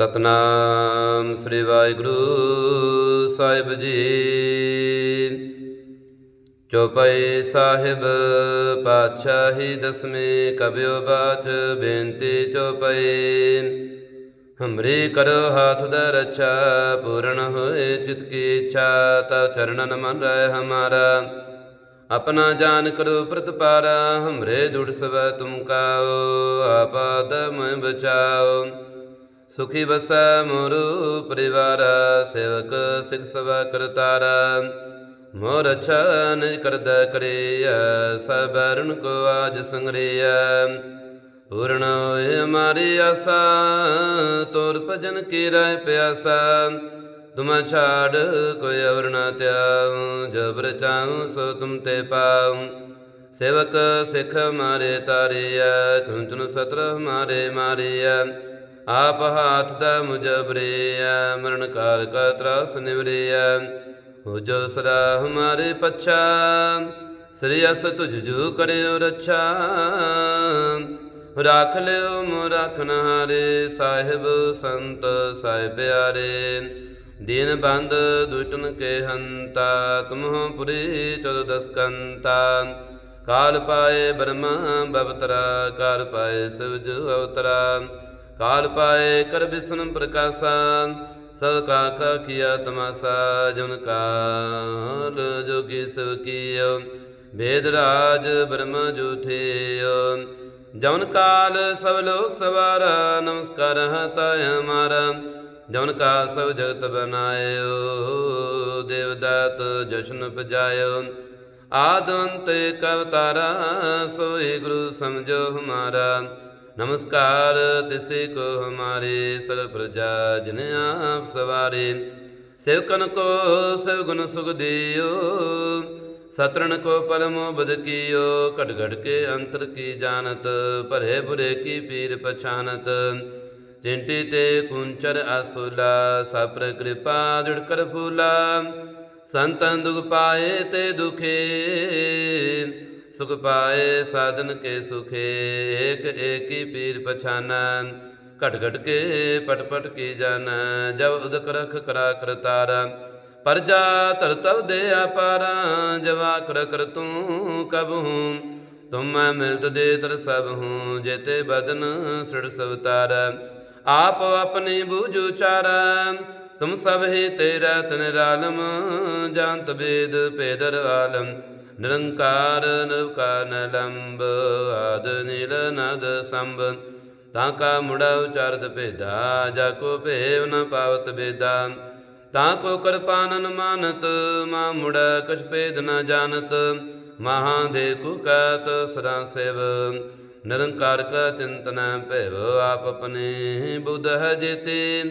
ਸਤਨਾਮ ਸ੍ਰੀ ਵਾਹਿਗੁਰੂ ਸਾਹਿਬ ਜੀ। ਚੌਪਈ ਸਾਹਿਬ ਪਾਤਸ਼ਾਹੀ ਦਸਵੇਂ ਕਬਿਓ ਬਾਚ ਬੇਨਤੀ ਚੌਪਈ। ਹਮਰੀ ਕਰੋ ਹਾਥ ਦਾ ਰੱਛਾ, ਪੂਰਨ ਹੋਏ ਚਿਤ ਕੀ ਇੱਛਾ ਤਾ ਚਰਨਨ ਮਨ ਰਹਿ ਹਮਾਰਾ। ਆਪਣਾ ਜਾਨ ਕਰੋ ਪ੍ਰਤਪਾਰਾ, ਹਮਰੇ ਦੁੜ ਸਵੈ ਤੁਮ ਕਾਓ ਆਪਾਦ ਮੈਂ ਬਚਾਓ। ਸੁਖੀ ਬਸੈ ਮੋਰੂ ਪਰਿਵਾਰ, ਸੇਵਕ ਸਿਖ ਸਵਾ ਕਰਤਾਰਾ। ਮੋਰ ਅੱਛਾ ਨਿਜ ਕਰਦਾ ਕਰਿਆ ਸਭ ਅਰੁਣ ਕੋ ਆਜ ਸੰਗਰਿਆ ਪੂਰਨ ਹੋਏ ਹਮਾਰੀ ਆਸਾ, ਤੋਰ ਭਜਨ ਕੀ ਰਾਇ ਪਿਆਸਾ। ਤੁਮ ਛਾੜ ਕੋਈ ਅਵਰ ਨਾ ਤਿਆਉ ਜਬਰ ਚਾਉ ਸੋ ਤੁਮ ਤੇ ਪਾਉ। ਸੇਵਕ ਸਿਖ ਮਾਰੇ ਤਾਰਿਆ ਤੁਨ ਤੁਨ ਸਤਰ ਮਾਰੇ ਮਾਰਿਆ ਆਪ ਹਾਥ ਦਾ ਮੁਜਬਰਿਆ ਮਰਨ ਕਾਲ ਕਾ ਤਰਾਸ ਨਿਵਰਿਆ। ਹੋ ਜੋ ਸਦਾ ਹਮਾਰੇ ਪਛਾ, ਸ੍ਰੀ ਅਸ ਤੁਝ ਜੋ ਕਰਿਓ ਰੱਛਾ। ਰਾਖ ਲਿਓ ਮੋ ਰਾਖਨ ਹਾਰੇ ਸਾਹਿਬ ਸੰਤ ਸਾਹਿਬ ਪਿਆਰੇ। ਦੀਨ ਬੰਦ ਦੁਟਨ ਕੇ ਹੰਤਾ, ਤੁਮਹੁ ਪੁਰੀ ਚੌਦ ਦਸ ਕਾਲ ਪਾਏ ਬ੍ਰਹਮਾ ਬਵਤਰਾ ਕਾਲ ਪਾਏ ਸਿਵਜ ਅਵਤਰਾ। ਕਾਲ ਪਾਏ ਕਰ ਬਿਸਨ ਪ੍ਰਕਾਸ਼ਾ, ਸਭ ਕਾ ਕਾ ਕੀਆ ਤਮਾਸਾ, ਜਨ ਕਾਲ ਜੋਗੀ ਸਭ ਕੀਓ ਭੇਦ ਰਾਜ ਬ੍ਰਹਮ ਜੂਠਿਓ ਜਨ ਕਾਲ ਸਭ ਲੋਕ ਸਵਾਰਾ, ਨਮਸਕਾਰ ਹਤਾ ਹਮਾਰਾ ਜਨ ਕਾ ਸਭ ਜਗਤ ਬਨਾਇਓ, ਦੇਵਦਾਤ ਜਸ਼ਨ ਪਜਾਇਓ। ਆਦੰਤ ਕਵਤਾਰਾ ਸੋਈ ਗੁਰੂ ਸਮਝੋ ਹਮਾਰਾ। ਨਮਸਕਾਰ, ਤਿਸੇ ਕੋ ਹਮਾਰੇ ਸਗਲ ਪ੍ਰਜਾ, ਜਿਨ ਆਪ ਸਵਾਰੇ। ਸੇਵਕਨ ਕੋ ਸਭ ਗੁਣ ਸੁਖ ਦਿਓ। ਸਤਰਨ ਕੋ ਪਰਮੋ ਬਦ ਕੀਓ। ਘਟ ਘਟ ਕੇ ਅੰਤਰ ਕੀ ਜਾਣਤ, ਭਰੇ ਬੁਰੇ ਕੀ ਪੀਰ ਪਛਾਨਤ। ਚਿੰਟੀ ਤੇ ਕੁੰਚਰ ਅਸਥੂਲਾ, ਸਪਰ ਕਿਰਪਾ ਜੁੜ ਕਰ ਫੂਲਾ। ਸੰਤਨ ਦੁਖ ਪਾਏ ਤੇ ਦੁਖੇ। ਸੁਖ ਪਾਏ ਸਾਧਨ ਕੇ ਸੁਖੇ, ਏਕ ਏਕੀ ਪੀਰ ਪਛਾਨਾ। ਘਟ ਘਟ ਕੇ ਪਟ ਪਟ ਕੀ ਜਾਨ, ਜਬ ਉਦਕ ਰਖ ਕਰਾ ਕਰਤਾਰਾ ਪਰਜਾ ਧਰਤਵ ਦੇ ਆਪਾਰਾ ਜਵਾ ਕਰ ਕਰ ਤੂੰ ਕਬ ਹੂੰ। ਤੁਮ ਮੈਂ ਮਿਲਤ ਦੇ ਤਰ ਸਭ ਹੂੰ, ਜੇਤੇ ਬਦਨ ਸੜ ਸਵਤਾਰ ਆਪ ਆਪਣੀ ਬੂਝੂ ਚਾਰਾ ਤੁਮ ਸਭ ਹੀ ਤੇਰਾ ਤਨ ਰਾਲਮ, ਜਾਣਤ ਬੇਦ ਪੇਦਰ ਆਲਮ। ਨਿਰੰਕਾਰ ਨਿਰਵਕਾਰ ਨਲੰਬ, ਆਦ ਨੀਲ ਨਦ ਸੰਭ ਤਾਂ ਕਾ ਮੁੜਾ ਉਚਾਰਤ ਭੇਦਾ, ਜਾ ਕੋ ਭੇਵ ਨ ਪਾਵਤ ਬੇਦਾ। ਤਾਂ ਕੋ ਕਿਰਪਾਨਨ ਮਾਨਤ ਮਾ ਮੁੜ ਕਛ ਭੇਦ ਨ ਜਾਣਤ। ਮਹਾ ਦੇ ਕੁਕਤ ਸਦਾ ਸੇਵ। ਨਿਰੰਕਾਰ ਕਾ ਚਿੰਤਨ ਭੈਵ, ਆਪ ਆਪਣੇ ਬੁੱਧ ਹੈ ਜੇਤੇ।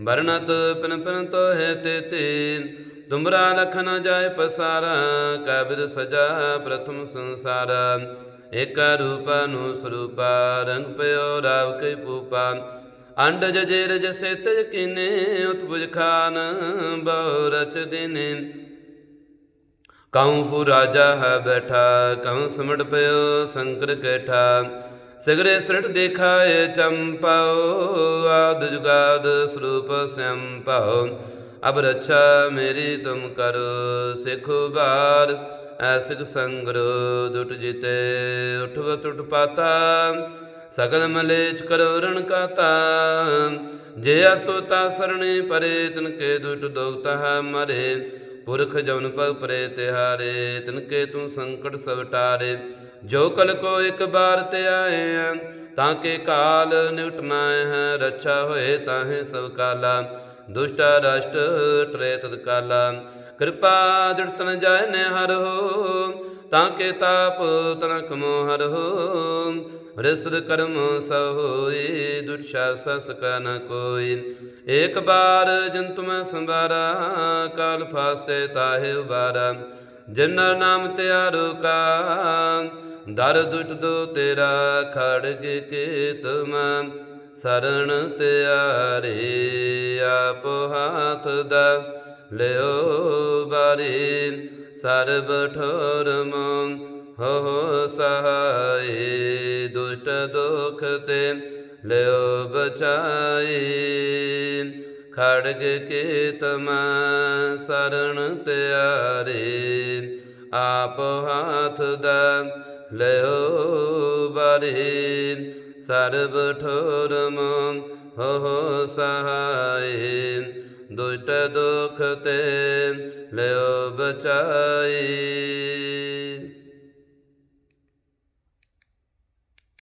ਵਰਣਤ ਪਿਨ ਪਿਨ ਤੋ ਹੈ ਤੇਤੇ ਤੁਮਰਾ ਲਖ ਨ ਜਾਏ ਪਸਾਰਾ ਕਬਿਦ ਸਜਾ ਪ੍ਰਥਮ ਸੰਸਾਰ। ਏਕ ਰੂਪ ਨੂੰ ਸਰੂਪਾ ਰੰਗ ਪਿਓ ਰਾਵ ਕੇ ਪੂਪਾ। ਅੰਡ ਜਜੇ ਰਜ ਤਜ ਕਿਨੇ ਉਤਪੁਜ ਖਾਨ ਬਹੁ ਰਚ ਦਿਨੇ। ਕਉ ਪੁ ਰਾਜਾ ਹੈ ਬੈਠਾ, ਕਉ ਸਮੜ ਪਿਓ ਸੰਕਰ ਕੈਠਾ। ਸਿਗਰੇ ਸ੍ਰਿਟ ਦੇਖਾਏ ਚੰਪਾਓ ਆਦ ਜੁਗਾਦ ਸਰੂਪ ਸਿਮ ਅਬ ਰੱਛਾ ਮੇਰੀ ਤੁਮ ਕਰੋ ਸਿਖੋ ਬਾਰ ਐਸਿਕ ਸੰਗਰੋ ਦੁਟ ਜਿਤੇ ਉਠਵ ਟੁਟ ਪਾਤਾ। ਸਗਲ ਮਲੇਚ ਕਰੋ ਰਣ ਕਾਤਾ, ਜੇ ਅਸਤੋਤਾ ਸਰਣੇ ਪਰੇ ਤਨ ਕੇ ਦੁਟ ਦੋਗਤਾ ਹੈ ਮਰੇ। ਪੁਰਖ ਜਨ ਪਗ ਪਰੇ ਤਿਹਾਰੇ ਤਨ ਕੇ ਤੂੰ ਸੰਕਟ ਸਭ ਟਾਰੇ। ਜੋ ਕਲ ਕੋ ਇੱਕ ਬਾਰ ਤੇ ਆਏ ਤਾਂ ਕੇ ਕਾਲ ਨਿਵਟਨਾ ਹੈ, ਰੱਛਾ ਹੋਏ ਤਾਹੇ ਸਭ ਕਾਲਾ। ਦੁਸ਼ਟ ਰਸ਼ਟ ਟਰੇ ਤਦ ਕਾਲਾ। ਕਿਰਪਾ ਦਿੜਤਨ ਜਾਏ ਨੇ ਹਰ ਹੋ, ਤਾਂ ਕੇ ਤਾਪ ਤਨਕ ਮੋ ਹਰ ਹੋ। ਰਿਸਦ ਕਰਮ ਸਭ ਹੋਈ ਦੁਸ਼ਾ ਸਸ ਕਾ ਨ ਕੋਈ। ਏਕ ਬਾਰ ਜੰਤੁ ਮੈਂ ਸੰਵਾਰਾ, ਕਾਲ ਫਾਸਤੇ ਤਾਹੇ ਉਬਾਰਾ। ਜਿਨਰ ਨਾਮ ਤਿਆਰੋ ਕਾ ਦਰ ਦੁਟ ਦੋ ਤੇਰਾ ਖੜਗ ਕੇ ਤੁਮ ਸਰਣ ਤਿਆਰੇ ਆਪ ਹਾਥ ਦਾ ਲਿਓ ਬਾਰੀ ਸਰਬ ਠੋਰ ਮਨ ਹੋ ਹੋ ਸਹਾਈ, ਦੁਸ਼ਟ ਦੁਖ ਤੇ ਲਿਓ ਬਚਾਈ। ਖੜਗ ਕੇਤਮ ਸਰਣ ਤਿਆਰੇ, ਆਪ ਹਾਥ ਦਾ ਲਿਓ ਬਾਰੀ ਸਰਬ ਠੋਰ ਮੋ ਹੋ ਸਹਾਏ ਦੁਟ ਦੁਖ ਤੇ ਲਿਓ ਬਚਾਈ